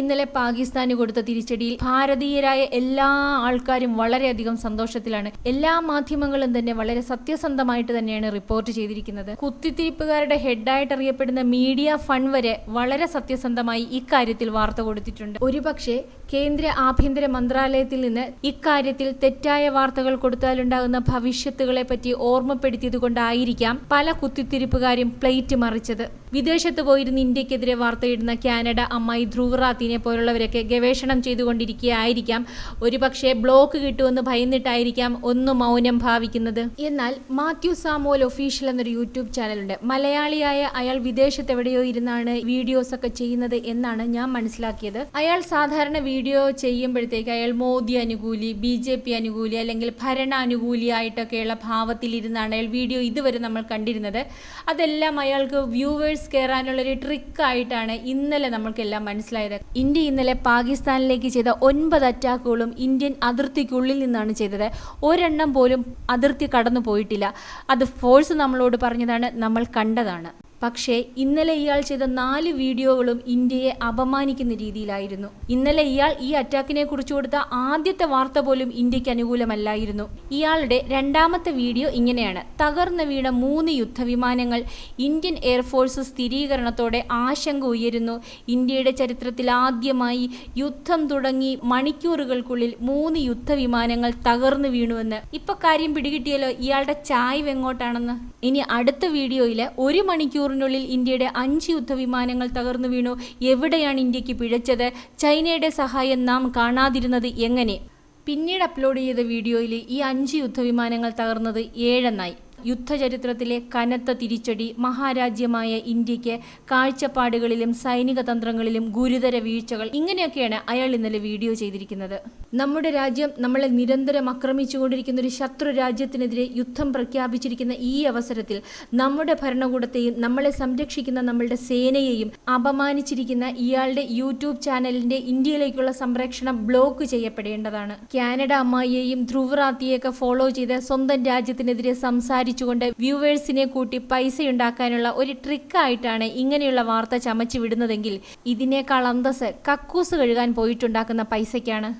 ഇന്നലെ പാകിസ്ഥാന് കൊടുത്ത തിരിച്ചടിയിൽ ഭാരതീയരായ എല്ലാ ആൾക്കാരും വളരെയധികം സന്തോഷത്തിലാണ്. എല്ലാ മാധ്യമങ്ങളും തന്നെ വളരെ സത്യസന്ധമായിട്ട് തന്നെയാണ് റിപ്പോർട്ട് ചെയ്തിരിക്കുന്നത്. കുത്തിത്തിരിപ്പുകാരുടെ ഹെഡായിട്ട് അറിയപ്പെടുന്ന മീഡിയ ഫണ്ട് വരെ വളരെ സത്യസന്ധമായി ഇക്കാര്യത്തിൽ വാർത്ത കൊടുത്തിട്ടുണ്ട്. ഒരുപക്ഷെ കേന്ദ്ര ആഭ്യന്തര മന്ത്രാലയത്തിൽ നിന്ന് ഇക്കാര്യത്തിൽ തെറ്റായ വാർത്തകൾ കൊടുത്താലുണ്ടാകുന്ന ഭവിഷ്യത്തുകളെ പറ്റി ഓർമ്മപ്പെടുത്തിയത് കൊണ്ടായിരിക്കാം പല കുത്തിത്തിരിപ്പുകാരും പ്ലേറ്റ് മറിച്ചത്. വിദേശത്ത് പോയിരുന്ന ഇന്ത്യക്കെതിരെ വാർത്തയിടുന്ന കാനഡ അമ്മായി ധ്രുവറാത്തിനെ പോലുള്ളവരൊക്കെ ഗവേഷണം ചെയ്തുകൊണ്ടിരിക്കുകയായിരിക്കാം. ഒരുപക്ഷെ ബ്ലോക്ക് കിട്ടുമെന്ന് ഭയന്നിട്ടായിരിക്കാം ഒന്ന് മൗനം ഭാവിക്കുന്നത്. എന്നാൽ മാത്യു സാമോൽ ഒഫീഷ്യൽ എന്നൊരു യൂട്യൂബ് ചാനലുണ്ട്. മലയാളിയായ അയാൾ വിദേശത്ത് എവിടെയോ ഇരുന്നാണ് വീഡിയോസ് ഒക്കെ ചെയ്യുന്നത് എന്നാണ് ഞാൻ മനസ്സിലാക്കിയത്. അയാൾ സാധാരണ വീഡിയോ ചെയ്യുമ്പോഴത്തേക്ക് അയാൾ മോദി അനുകൂലി ബി ജെ പി അനുകൂലി അല്ലെങ്കിൽ ഭരണാനുകൂലി ആയിട്ടൊക്കെയുള്ള ഭാവത്തിലിരുന്നാണ് അയാൾ വീഡിയോ ഇതുവരെ നമ്മൾ കണ്ടിരുന്നത്. അതെല്ലാം അയാൾക്ക് വ്യൂവേഴ്സ് കയറാനുള്ളൊരു ട്രിക്കായിട്ടാണ് ഇന്നലെ നമ്മൾക്കെല്ലാം മനസ്സിലായത്. ഇന്ത്യ ഇന്നലെ പാകിസ്ഥാനിലേക്ക് ചെയ്ത ഒൻപത് അറ്റാക്കുകളും ഇന്ത്യൻ അതിർത്തിക്കുള്ളിൽ നിന്നാണ് ചെയ്തത്. ഒരെണ്ണം പോലും അതിർത്തി കടന്നു പോയിട്ടില്ല അത് ഫോഴ്സ് നമ്മളോട് പറഞ്ഞതാണ് നമ്മൾ കണ്ടതാണ്. പക്ഷേ ഇന്നലെ ഇയാൾ ചെയ്ത നാല് വീഡിയോകളും ഇന്ത്യയെ അപമാനിക്കുന്ന രീതിയിലായിരുന്നു. ഇന്നലെ ഇയാൾ ഈ അറ്റാക്കിനെ കുറിച്ച് കൊടുത്ത ആദ്യത്തെ വാർത്ത പോലും ഇന്ത്യയ്ക്ക് അനുകൂലമല്ലായിരുന്നു. ഇയാളുടെ രണ്ടാമത്തെ വീഡിയോ ഇങ്ങനെയാണ്. തകർന്നു വീണ മൂന്ന് യുദ്ധവിമാനങ്ങൾ ഇന്ത്യൻ എയർഫോഴ്സ് സ്ഥിരീകരണത്തോടെ ആശങ്ക ഉയരുന്നു. ഇന്ത്യയുടെ ചരിത്രത്തിൽ ആദ്യമായി യുദ്ധം തുടങ്ങി മണിക്കൂറുകൾക്കുള്ളിൽ മൂന്ന് യുദ്ധവിമാനങ്ങൾ തകർന്നു വീണുവെന്ന്. ഇപ്പൊ കാര്യം പിടികിട്ടിയല്ലോ ഇയാളുടെ ചായ്വ് എങ്ങോട്ടാണെന്ന്? ഇനി അടുത്ത വീഡിയോയിൽ ഒരു മണിക്കൂറിനുള്ളിൽ ഇന്ത്യയുടെ അഞ്ച് യുദ്ധവിമാനങ്ങൾ തകർന്നു വീണു. എവിടെയാണ് ഇന്ത്യയ്ക്ക് പിഴച്ചത്? ചൈനയുടെ സഹായം നാം കാണാതിരുന്നത് എങ്ങനെ? പിന്നീട് അപ്ലോഡ് ചെയ്ത വീഡിയോയിൽ ഈ അഞ്ച് യുദ്ധവിമാനങ്ങൾ തകർന്നത് ഏഴെന്നായി യുദ്ധചരിത്രത്തിലെ കനത്ത തിരിച്ചടി മഹാരാജ്യമായ ഇന്ത്യയ്ക്ക് കാഴ്ചപ്പാടുകളിലും സൈനിക തന്ത്രങ്ങളിലും ഗുരുതര വീഴ്ചകൾ ഇങ്ങനെയൊക്കെയാണ് അയാൾ ഇന്നലെ വീഡിയോ ചെയ്തിരിക്കുന്നത്. നമ്മുടെ രാജ്യം നമ്മളെ നിരന്തരം ആക്രമിച്ചുകൊണ്ടിരിക്കുന്ന ഒരു ശത്രു രാജ്യത്തിനെതിരെ യുദ്ധം പ്രഖ്യാപിച്ചിരിക്കുന്ന ഈ അവസരത്തിൽ നമ്മുടെ ഭരണകൂടത്തെയും നമ്മളെ സംരക്ഷിക്കുന്ന നമ്മളുടെ സേനയെയും അപമാനിച്ചിരിക്കുന്ന ഇയാളുടെ യൂട്യൂബ് ചാനലിന്റെ ഇന്ത്യയിലേക്കുള്ള സംരക്ഷണം ബ്ലോക്ക് ചെയ്യപ്പെടേണ്ടതാണ്. കാനഡ അമ്മായിയെയും ധ്രുവറാത്തിയെയൊക്കെ ഫോളോ ചെയ്ത് സ്വന്തം രാജ്യത്തിനെതിരെ സംസാരിച്ചുകൊണ്ട് വ്യൂവേഴ്സിനെ കൂട്ടി പൈസ ഉണ്ടാക്കാനുള്ള ഒരു ട്രിക്കായിട്ടാണ് ഇങ്ങനെയുള്ള വാർത്ത ചമച്ചു വിടുന്നതെങ്കിൽ ഇതിനേക്കാൾ അന്തസ് കക്കൂസ് കഴുകാൻ പോയിട്ടുണ്ടാക്കുന്ന പൈസയ്ക്കാണ്.